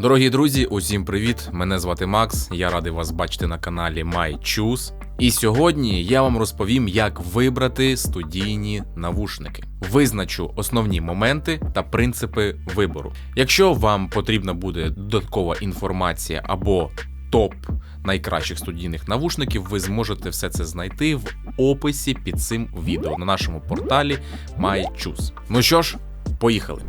Дорогі друзі, усім привіт! Мене звати Макс. Я радий вас бачити на каналі MyChoose. І сьогодні я вам розповім, як вибрати студійні навушники. Визначу основні моменти та принципи вибору. Якщо вам потрібна буде додаткова інформація або топ найкращих студійних навушників, ви зможете все це знайти в описі під цим відео на нашому порталі MyChoose. Ну що ж, поїхали.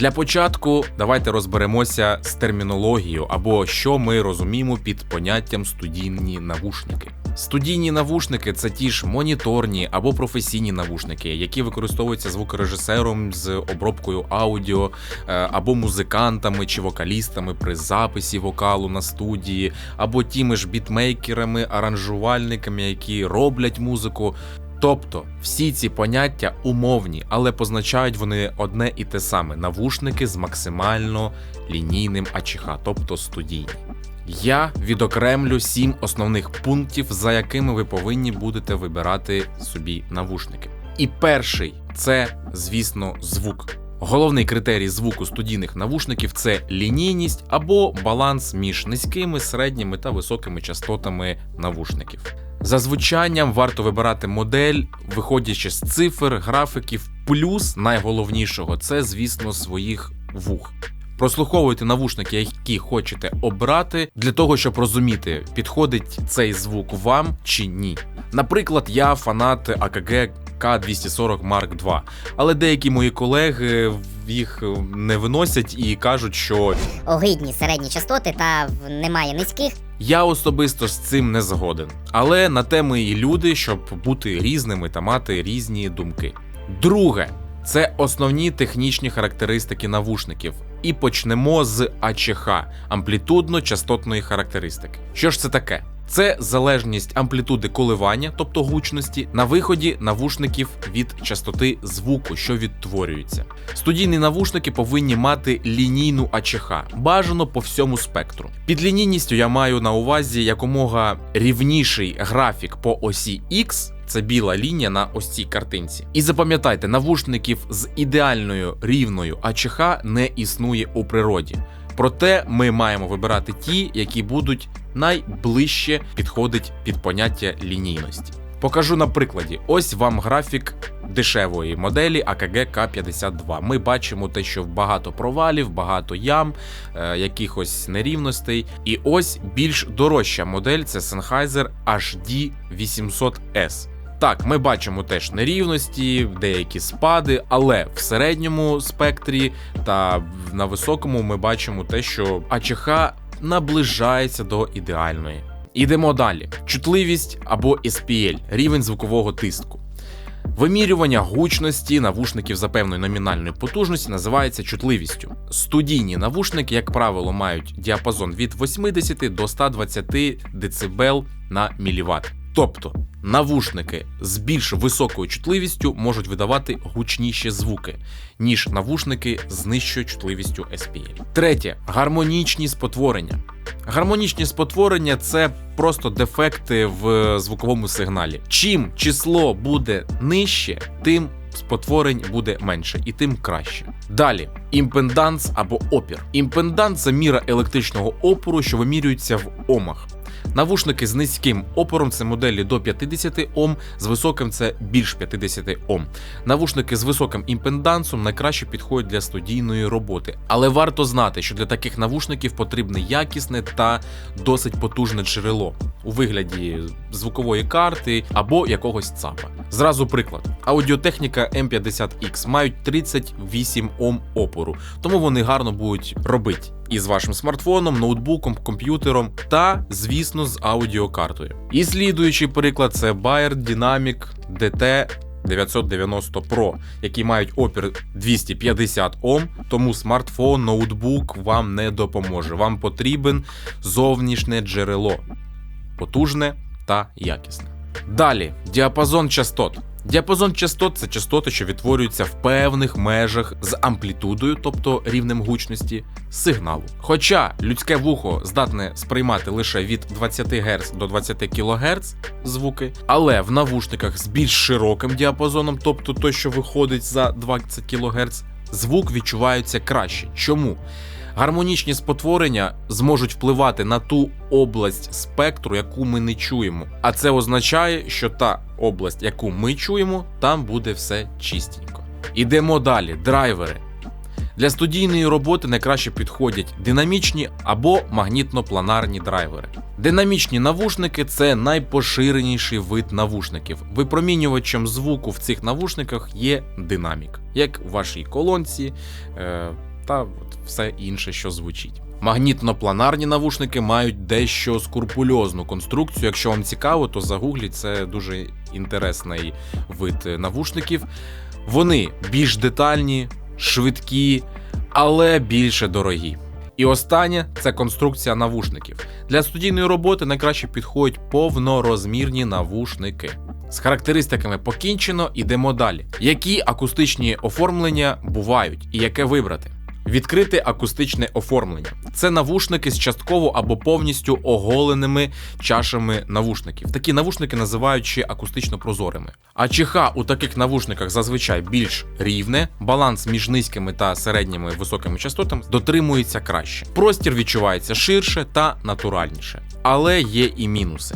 Для початку давайте розберемося з термінологією або що ми розуміємо під поняттям студійні навушники. Студійні навушники це ті ж моніторні або професійні навушники, які використовуються звукорежисером з обробкою аудіо е, або музикантами чи вокалістами при записі вокалу на студії, або тими ж бітмейкерами, аранжувальниками, які роблять музику. Тобто всі ці поняття умовні, але позначають вони одне і те саме навушники з максимально лінійним АЧХ, тобто студійні. Я відокремлю сім основних пунктів, за якими ви повинні будете вибирати собі навушники. І перший це, звісно, звук. Головний критерій звуку студійних навушників це лінійність або баланс між низькими, середніми та високими частотами навушників. За звучанням варто вибирати модель, виходячи з цифр, графіків, плюс найголовнішого це, звісно, своїх вух. Прослуховуйте навушники, які хочете обрати, для того, щоб розуміти, підходить цей звук вам чи ні. Наприклад, я фанат АКГ К240 Mark II, але деякі мої колеги їх не виносять і кажуть, що огидні середні частоти та немає низьких. Я особисто з цим не згоден, але на те ми і люди, щоб бути різними та мати різні думки. Друге, це основні технічні характеристики навушників. І почнемо з АЧХ амплітудно-частотної характеристики. Що ж це таке? Це залежність амплітуди коливання, тобто гучності, на виході навушників від частоти звуку, що відтворюється. Студійні навушники повинні мати лінійну АЧХ, бажано по всьому спектру. Під лінійністю я маю на увазі якомога рівніший графік по осі X, це біла лінія на ось цій картинці. І запам'ятайте, навушників з ідеальною рівною АЧХ не існує у природі. Проте ми маємо вибирати ті, які будуть найближче підходить під поняття лінійності. Покажу на прикладі. Ось вам графік дешевої моделі АКГ К52. Ми бачимо те, що багато провалів, багато ям, е, якихось нерівностей. І ось більш дорожча модель це Sennheiser HD 800S. Так, ми бачимо теж нерівності, деякі спади, але в середньому спектрі та на високому ми бачимо те, що АЧХ наближається до ідеальної. Ідемо далі: чутливість або SPL – рівень звукового тиску. Вимірювання гучності навушників за певною номінальною потужності називається чутливістю. Студійні навушники, як правило, мають діапазон від 80 до 120 дБ на міліватт. Тобто навушники з більш високою чутливістю можуть видавати гучніші звуки, ніж навушники з нижчою чутливістю SPL. Третє гармонічні спотворення. Гармонічні спотворення це просто дефекти в звуковому сигналі. Чим число буде нижче, тим спотворень буде менше і тим краще. Далі імпенданс або опір. Імпенданс це міра електричного опору, що вимірюється в омах. Навушники з низьким опором це моделі до 50 Ом, з високим це більш 50 Ом. Навушники з високим імпедансом найкраще підходять для студійної роботи, але варто знати, що для таких навушників потрібне якісне та досить потужне джерело у вигляді звукової карти або якогось ЦАПа. Зразу приклад: аудіотехніка M50X мають 38 Ом опору, тому вони гарно будуть робити із вашим смартфоном, ноутбуком, комп'ютером та, звісно, з аудіокартою. І слідуючий приклад це Bayer Dynamic DT 990 Pro, які мають опір 250 Ом, тому смартфон, ноутбук вам не допоможе. Вам потрібен зовнішнє джерело, потужне та якісне. Далі діапазон частот. Діапазон частот це частоти, що відтворюються в певних межах з амплітудою, тобто рівнем гучності, сигналу. Хоча людське вухо здатне сприймати лише від 20 Гц до 20 кГц звуки, але в навушниках з більш широким діапазоном, тобто той, що виходить за 20 кГц, звук відчувається краще. Чому? Гармонічні спотворення зможуть впливати на ту область спектру, яку ми не чуємо. А це означає, що та область, яку ми чуємо, там буде все чистенько. Ідемо далі. Драйвери. Для студійної роботи найкраще підходять динамічні або магнітно-планарні драйвери. Динамічні навушники це найпоширеніший вид навушників. Випромінювачем звуку в цих навушниках є динамік, як в вашій колонці е, та все інше, що звучить. Магнітно-планарні навушники мають дещо скрупульозну конструкцію. Якщо вам цікаво, то загугліть це дуже інтересний вид навушників. Вони більш детальні, швидкі, але більше дорогі. І останнє це конструкція навушників. Для студійної роботи найкраще підходять повнорозмірні навушники. З характеристиками покінчено, ідемо далі. Які акустичні оформлення бувають і яке вибрати? Відкрите акустичне оформлення це навушники з частково або повністю оголеними чашами навушників. Такі навушники називають акустично прозорими. А чиха у таких навушниках зазвичай більш рівне, баланс між низькими та середніми високими частотами дотримується краще. Простір відчувається ширше та натуральніше, але є і мінуси.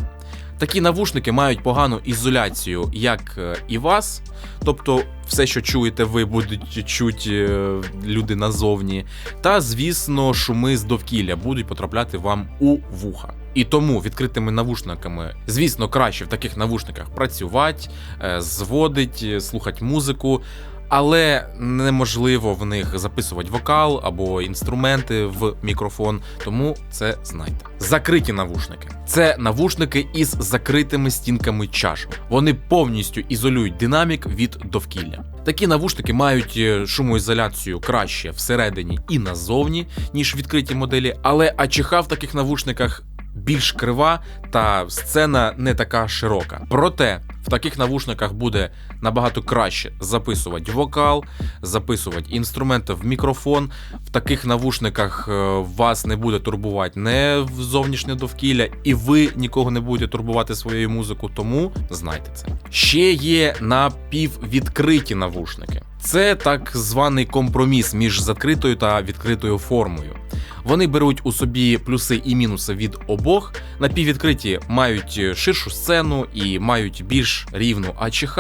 Такі навушники мають погану ізоляцію, як е, і вас, тобто все, що чуєте, ви будуть чути е, люди назовні. Та, звісно, шуми з довкілля будуть потрапляти вам у вуха. І тому відкритими навушниками, звісно, краще в таких навушниках працювати, е, зводить, слухати музику. Але неможливо в них записувати вокал або інструменти в мікрофон, тому це знайте. Закриті навушники це навушники із закритими стінками чаш. Вони повністю ізолюють динамік від довкілля. Такі навушники мають е, шумоізоляцію краще всередині і назовні, ніж відкриті моделі, але АЧХ в таких навушниках більш крива та сцена не така широка. Проте в таких навушниках буде набагато краще записувати вокал, записувати інструменти в мікрофон. В таких навушниках е, вас не буде турбувати не зовнішнє довкілля, і ви нікого не будете турбувати своєю музикою, тому знайте це. Ще є напіввідкриті навушники. Це так званий компроміс між закритою та відкритою формою. Вони беруть у собі плюси і мінуси від обох. Напіввідкриті мають ширшу сцену і мають більш рівну АЧХ,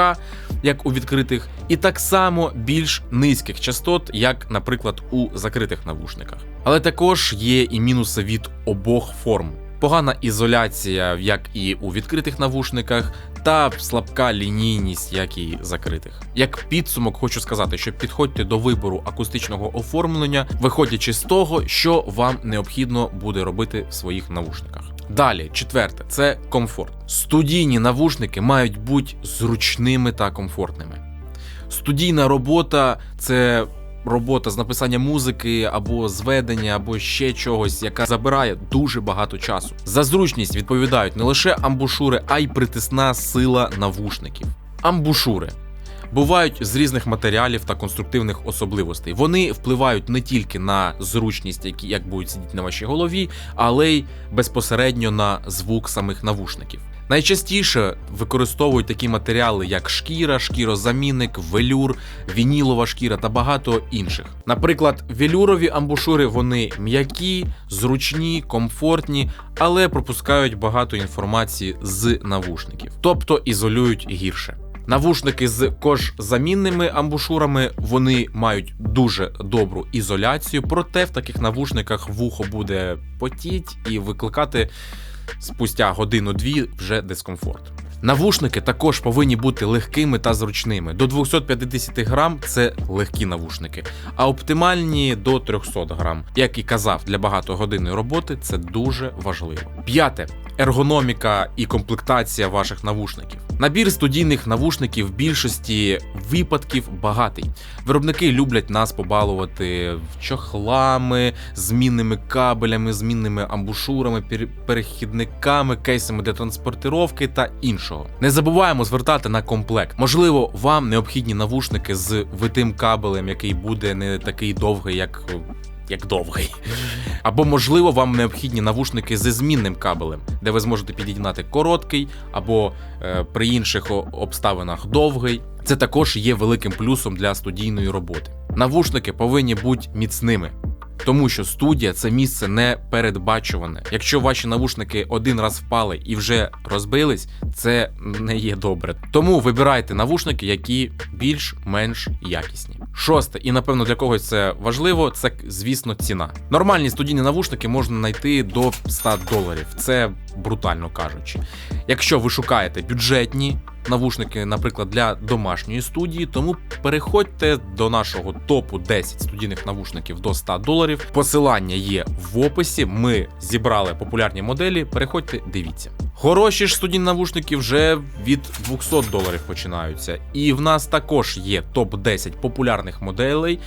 як у відкритих, і так само більш низьких частот, як, наприклад, у закритих навушниках. Але також є і мінуси від обох форм. Погана ізоляція, як і у відкритих навушниках, та слабка лінійність, як і закритих. Як підсумок, хочу сказати, що підходьте до вибору акустичного оформлення, виходячи з того, що вам необхідно буде робити в своїх навушниках. Далі, четверте, це комфорт. Студійні навушники мають бути зручними та комфортними. Студійна робота це робота з написання музики або зведення, або ще чогось, яка забирає дуже багато часу. За зручність відповідають не лише амбушури, а й притисна сила навушників. Амбушури. Бувають з різних матеріалів та конструктивних особливостей. Вони впливають не тільки на зручність, які як будуть сидіти на вашій голові, але й безпосередньо на звук самих навушників. Найчастіше використовують такі матеріали, як шкіра, шкірозамінник, велюр, вінілова шкіра та багато інших. Наприклад, велюрові амбушури вони м'які, зручні, комфортні, але пропускають багато інформації з навушників, тобто ізолюють гірше. Навушники з кожзамінними амбушурами вони мають дуже добру ізоляцію, проте в таких навушниках вухо буде потіть і викликати спустя годину-дві вже дискомфорт. Навушники також повинні бути легкими та зручними. До 250 грам це легкі навушники, а оптимальні до 300 грам. Як і казав, для багатогодинної роботи це дуже важливо. П'яте. Ергономіка і комплектація ваших навушників. Набір студійних навушників в більшості випадків багатий. Виробники люблять нас побалувати чохлами, змінними кабелями, змінними амбушурами, перехідниками, кейсами для транспортировки та іншого. Не забуваємо звертати на комплект. Можливо, вам необхідні навушники з витим кабелем, який буде не такий довгий, як. Як довгий. Або, можливо, вам необхідні навушники зі змінним кабелем, де ви зможете під'єднати короткий, або е, при інших обставинах довгий. Це також є великим плюсом для студійної роботи. Навушники повинні бути міцними. Тому що студія це місце не передбачуване. Якщо ваші навушники один раз впали і вже розбились, це не є добре. Тому вибирайте навушники, які більш-менш якісні. Шосте, і напевно для когось це важливо, це звісно ціна. Нормальні студійні навушники можна знайти до 100 доларів. Це брутально кажучи. Якщо ви шукаєте бюджетні навушники, наприклад, для домашньої студії, тому переходьте до нашого топу 10 студійних навушників до 100 доларів. Посилання є в описі. Ми зібрали популярні моделі. Переходьте, дивіться. Хороші ж студійні навушники вже від 200 доларів починаються. І в нас також є топ 10 популярних моделей.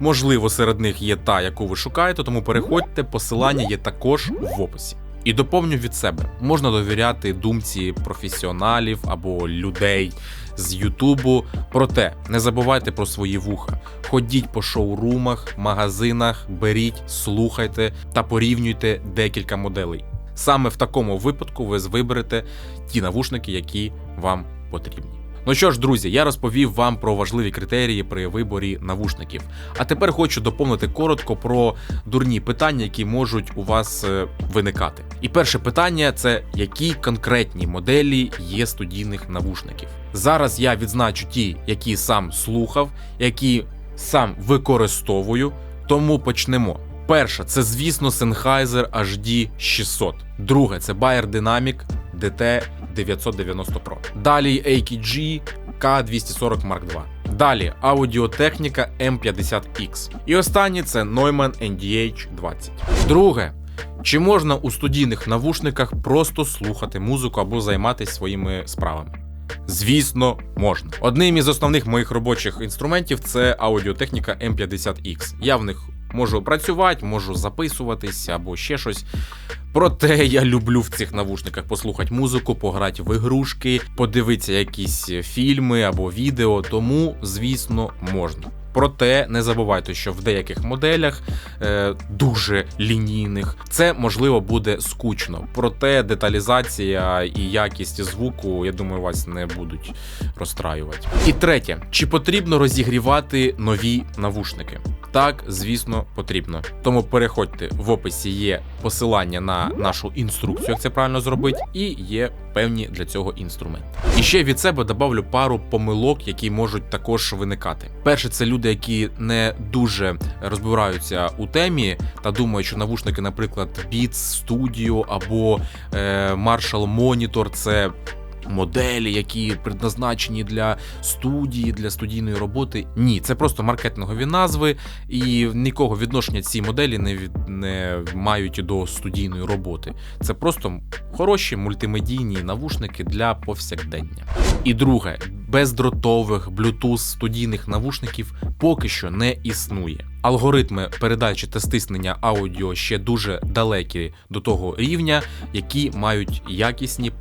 Можливо, серед них є та, яку ви шукаєте, тому переходьте, посилання є також в описі. І доповню від себе: можна довіряти думці професіоналів або людей з Ютубу. Проте не забувайте про свої вуха. Ходіть по шоурумах, магазинах, беріть, слухайте та порівнюйте декілька моделей. Саме в такому випадку ви виберете ті навушники, які вам потрібні. Ну що ж, друзі, я розповів вам про важливі критерії при виборі навушників. А тепер хочу доповнити коротко про дурні питання, які можуть у вас е, виникати. І перше питання це які конкретні моделі є студійних навушників. Зараз я відзначу ті, які сам слухав, які сам використовую. Тому почнемо. Перша це, звісно, Sennheiser HD 600. Друге це Bayer Dynamic DT 990 Pro. Далі AKG K240 Mark II. Далі Audio-Technica M50X. І останнє це Neumann NDH20. Друге. Чи можна у студійних навушниках просто слухати музику або займатися своїми справами? Звісно, можна. Одним із основних моїх робочих інструментів це аудіотехніка M50X. Я в них можу працювати, можу записуватись або ще щось. Проте я люблю в цих навушниках послухати музику, пограти в ігрушки, подивитися якісь фільми або відео, тому, звісно, можна. Проте не забувайте, що в деяких моделях е, дуже лінійних це можливо буде скучно. Проте деталізація і якість звуку, я думаю, вас не будуть розстраювати. І третє, чи потрібно розігрівати нові навушники? Так, звісно, потрібно. Тому переходьте в описі є посилання на нашу інструкцію, як це правильно зробити, і є певні для цього інструменти. І ще від себе добавлю пару помилок, які можуть також виникати. Перше, це люди, які не дуже розбираються у темі та думають, що навушники, наприклад, Beats Studio або е, Marshall Monitor – це моделі, які предназначені для студії, для студійної роботи. Ні, це просто маркетингові назви, і нікого відношення ці моделі не, від, не мають до студійної роботи. Це просто хороші мультимедійні навушники для повсякдення. І друге, бездротових Bluetooth студійних навушників поки що не існує. Алгоритми передачі та стиснення аудіо ще дуже далекі до того рівня, які мають якісні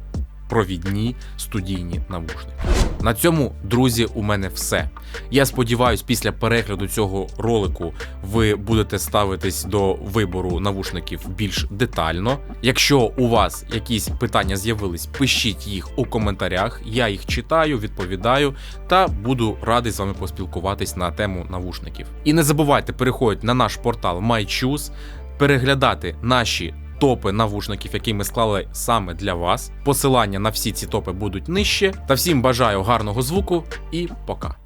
провідні студійні навушники. На цьому, друзі, у мене все. Я сподіваюся, після перегляду цього ролику ви будете ставитись до вибору навушників більш детально. Якщо у вас якісь питання з'явились, пишіть їх у коментарях. Я їх читаю, відповідаю та буду радий з вами поспілкуватись на тему навушників. І не забувайте переходити на наш портал MyChoose, переглядати наші топи навушників, які ми склали саме для вас. Посилання на всі ці топи будуть нижче. Та всім бажаю гарного звуку і пока.